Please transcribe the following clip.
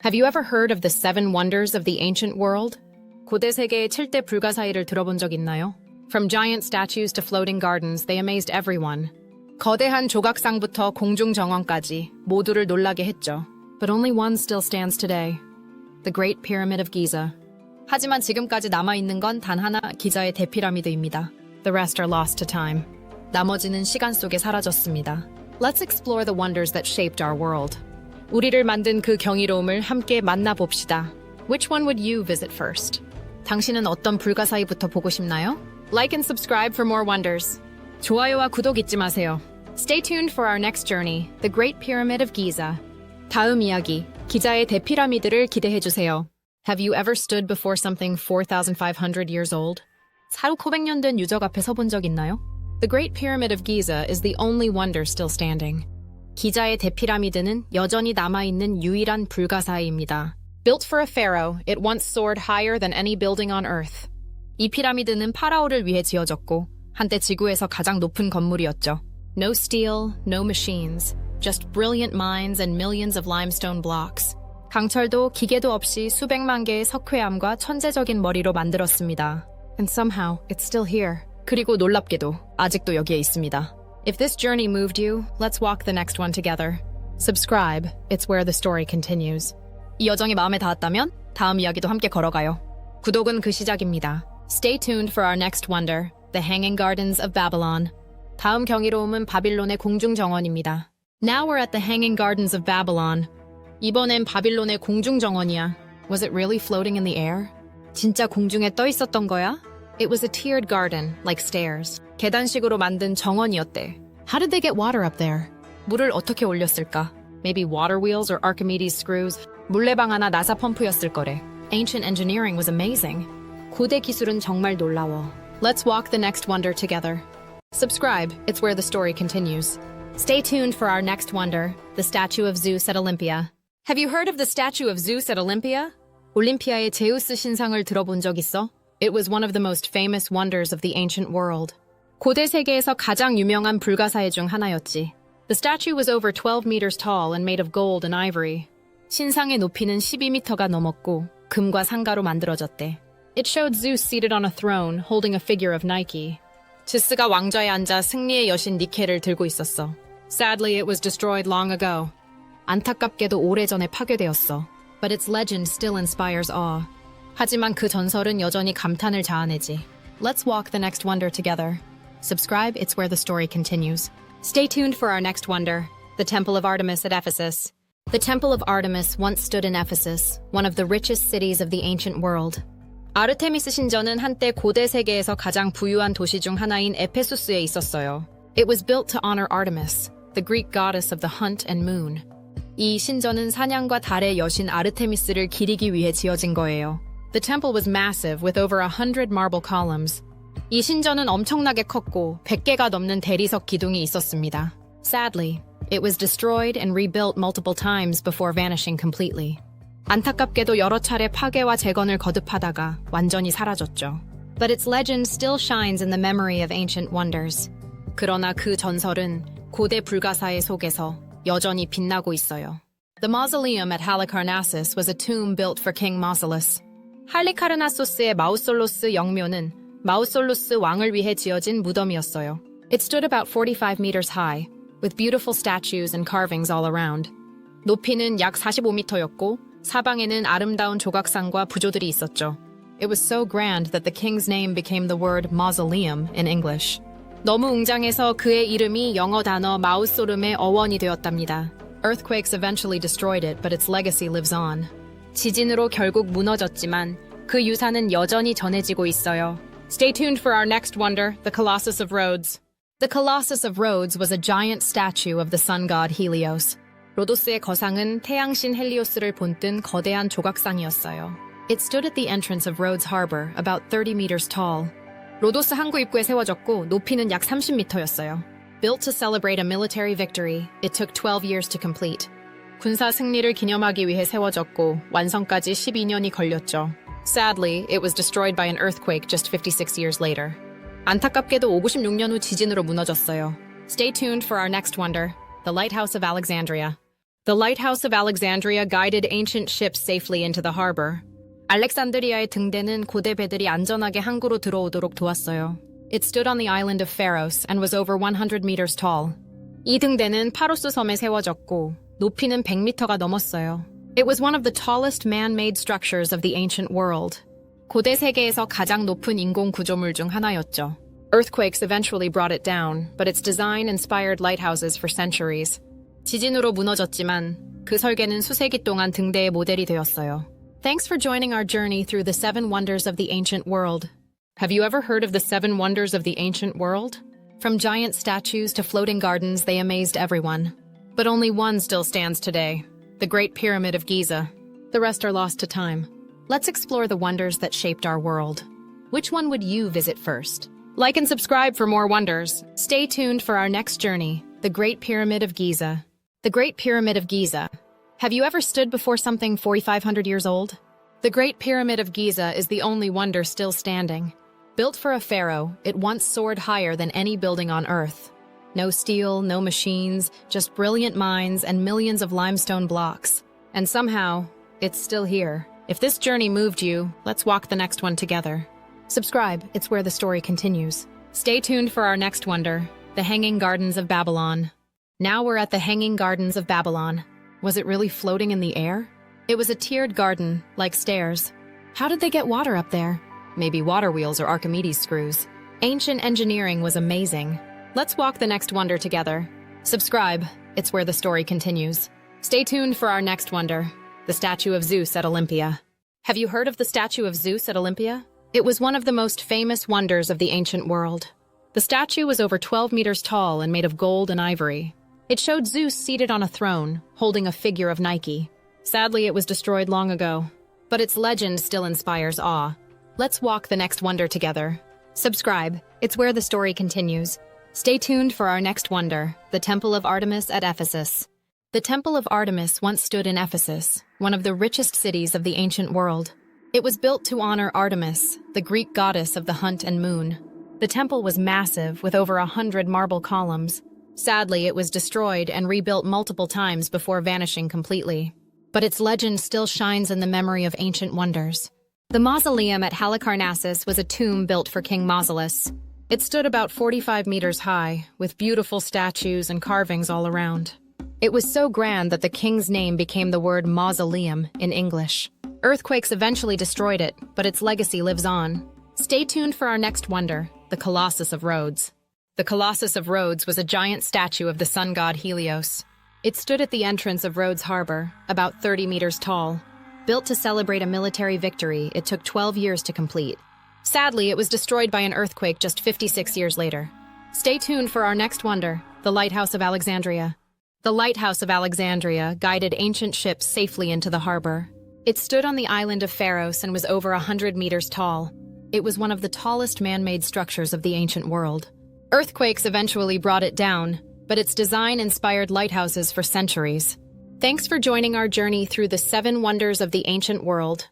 Have you ever heard of the seven wonders of the ancient world? 고대 세계의 7대 불가사의를 들어본 적 있나요? From giant statues to floating gardens, they amazed everyone. 거대한 조각상부터 공중 정원까지 모두를 놀라게 했죠. But only one still stands today. The Great Pyramid of Giza. 하지만 지금까지 남아있는 건 단 하나 기자의 대피라미드입니다. The rest are lost to time. 나머지는 시간 속에 사라졌습니다. Let's explore the wonders that shaped our world. 우리를 만든 그 경이로움을 함께 만나봅시다. Which one would you visit first? 당신은 어떤 불가사의부터 보고 싶나요? Like and subscribe for more wonders. 좋아요와 구독 잊지 마세요. Stay tuned for our next journey, The Great Pyramid of Giza. 다음 이야기, 기자의 대피라미드를 기대해 주세요. Have you ever stood before something 4,500 years old? 4,500년 된 유적 앞에 서본 적 있나요? The Great Pyramid of Giza is the only wonder still standing. 기자의 대피라미드는 여전히 남아있는 유일한 불가사의입니다. Built for a pharaoh, it once soared higher than any building on earth. 이 피라미드는 파라오를 위해 지어졌고 한때 지구에서 가장 높은 건물이었죠. No steel, no machines, just brilliant minds and millions of limestone blocks. 강철도 기계도 없이 수백만 개의 석회암과 천재적인 머리로 만들었습니다. And somehow, it's still here. 그리고 놀랍게도 아직도 여기에 있습니다. If this journey moved you, let's walk the next one together. Subscribe, it's where the story continues. 이 여정이 마음에 닿았다면 다음 이야기도 함께 걸어가요. 구독은 그 시작입니다. Stay tuned for our next wonder, The Hanging Gardens of Babylon. 다음 경이로움은 바빌론의 공중 정원입니다. Now we're at the Hanging Gardens of Babylon. 이번엔 바빌론의 공중 정원이야. Was it really floating in the air? 진짜 공중에 떠 있었던 거야? It was a tiered garden, like stairs. 계단식으로 만든 정원이었대. How did they get water up there? 물을 어떻게 올렸을까? Maybe water wheels or Archimedes screws. 물레방 하나 나사 펌프였을 거래. Ancient engineering was amazing. 고대 기술은 정말 놀라워. Let's walk the next wonder together. Subscribe, it's where the story continues. Stay tuned for our next wonder, the statue of Zeus at Olympia. Have you heard of the statue of Zeus at Olympia? 올림피아의 제우스 신상을 들어본 적 있어? It was one of the most famous wonders of the ancient world. 고대 세계에서 가장 유명한 불가사의 중 하나였지. The statue was over 12 meters tall and made of gold and ivory. 신상의 높이는 12미터가 넘었고 금과 상가로 만들어졌대. It showed Zeus seated on a throne, holding a figure of Nike. 지스가 왕좌에 앉아 승리의 여신 니케를 들고 있었어. Sadly, it was destroyed long ago. 안타깝게도 오래전에 파괴되었어. But its legend still inspires awe. 하지만 그 전설은 여전히 감탄을 자아내지. Let's walk the next wonder together. Subscribe, it's where the story continues. Stay tuned for our next wonder, the Temple of Artemis at Ephesus. The Temple of Artemis once stood in Ephesus, one of the richest cities of the ancient world. 아르테미스 신전은 한때 고대 세계에서 가장 부유한 도시 중 하나인 에페소스에 있었어요. It was built to honor Artemis, the Greek goddess of the hunt and moon. 이 신전은 사냥과 달의 여신 아르테미스를 기리기 위해 지어진 거예요. The temple was massive with over a hundred marble columns. 이 신전은 엄청나게 컸고 100개가 넘는 대리석 기둥이 있었습니다. Sadly, it was destroyed and rebuilt multiple times before vanishing completely. 안타깝게도 여러 차례 파괴와 재건을 거듭하다가 완전히 사라졌죠. But its legend still shines in the memory of ancient wonders. 그러나 그 전설은 고대 불가사의 속에서 여전히 빛나고 있어요. The mausoleum at Halicarnassus was a tomb built for King Mausolus. 할리카르나소스의 마우솔로스 영묘는 마우솔루스 왕을 위해 지어진 무덤이었어요. It stood about 45 meters high, with beautiful statues and carvings all around. 높이는 약 45m였고 사방에는 아름다운 조각상과 부조들이 있었죠. It was so grand that the king's name became the word mausoleum in English. 너무 웅장해서 그의 이름이 영어 단어 마우소름의 어원이 되었답니다. Earthquakes eventually destroyed it, but its legacy lives on. 지진으로 결국 무너졌지만 그 유산은 여전히 전해지고 있어요. Stay tuned for our next wonder, the Colossus of Rhodes. The Colossus of Rhodes was a giant statue of the sun god Helios. 로도스의 거상은 태양신 헬리오스를 본뜬 거대한 조각상이었어요. It stood at the entrance of Rhodes Harbor, about 30 meters tall. 로도스 항구 입구에 세워졌고 높이는 약 30m였어요. Built to celebrate a military victory, it took 12 years to complete. 군사 승리를 기념하기 위해 세워졌고 완성까지 12년이 걸렸죠. Sadly, it was destroyed by an earthquake just 56 years later. 안타깝게도 56년 후 지진으로 무너졌어요. Stay tuned for our next wonder, the Lighthouse of Alexandria. The lighthouse of Alexandria guided ancient ships safely into the harbor. 알렉산드리아의 등대는 고대 배들이 안전하게 항구로 들어오도록 도왔어요. It stood on the island of Pharos and was over 100 meters tall. 이 등대는 파로스 섬에 세워졌고 높이는 100미터가 넘었어요. It was one of the tallest man-made structures of the ancient world. 고대 세계에서 가장 높은 인공 구조물 중 하나였죠. Earthquakes eventually brought it down, but its design inspired lighthouses for centuries. 지진으로 무너졌지만 그 설계는 수세기 동안 등대의 모델이 되었어요. Thanks for joining our journey through the seven wonders of the ancient world. Have you ever heard of the seven wonders of the ancient world? From giant statues to floating gardens, they amazed everyone. But only one still stands today the Great Pyramid of Giza. The rest are lost to time. Let's explore the wonders that shaped our world. Which one would you visit first? Like and subscribe for more wonders. Stay tuned for our next journey the Great Pyramid of Giza. The Great Pyramid of Giza. Have you ever stood before something 4,500 years old? The Great Pyramid of Giza is the only wonder still standing. Built for a pharaoh, it once soared higher than any building on Earth. No steel, no machines, just brilliant minds and millions of limestone blocks. And somehow, it's still here. If this journey moved you, let's walk the next one together. Subscribe, it's where the story continues. Stay tuned for our next wonder the Hanging Gardens of Babylon. Now we're at the Hanging Gardens of Babylon. Was it really floating in the air? It was a tiered garden, like stairs. How did they get water up there? Maybe water wheels or Archimedes screws. Ancient engineering was amazing. Let's walk the next wonder together. Subscribe, it's where the story continues. Stay tuned for our next wonder the statue of Zeus at Olympia. Have you heard of the statue of Zeus at Olympia? It was one of the most famous wonders of the ancient world. The statue was over 12 meters tall and made of gold and ivory. It showed Zeus seated on a throne, holding a figure of Nike. Sadly, it was destroyed long ago, but its legend still inspires awe. Let's walk the next wonder together. Subscribe, it's where the story continues. Stay tuned for our next wonder the Temple of Artemis at Ephesus. The Temple of Artemis once stood in Ephesus, one of the richest cities of the ancient world. It was built to honor Artemis, the Greek goddess of the hunt and moon. The temple was massive, with over a hundred marble columns. Sadly, it was destroyed and rebuilt multiple times before vanishing completely. But its legend still shines in the memory of ancient wonders. The mausoleum at Halicarnassus was a tomb built for King Mausolus. It stood about 45 meters high, with beautiful statues and carvings all around. It was so grand that the king's name became the word mausoleum in English. Earthquakes eventually destroyed it, but its legacy lives on. Stay tuned for our next wonder, the Colossus of Rhodes. The Colossus of Rhodes was a giant statue of the sun god Helios. It stood at the entrance of Rhodes Harbor, about 30 meters tall. Built to celebrate a military victory, it took 12 years to complete. Sadly, it was destroyed by an earthquake just 56 years later. Stay tuned for our next wonder, the Lighthouse of Alexandria. The Lighthouse of Alexandria guided ancient ships safely into the harbor. It stood on the island of Pharos and was over 100 meters tall. It was one of the tallest man made structures of the ancient world. Earthquakes eventually brought it down, but its design inspired lighthouses for centuries. Thanks for joining our journey through the seven wonders of the ancient world.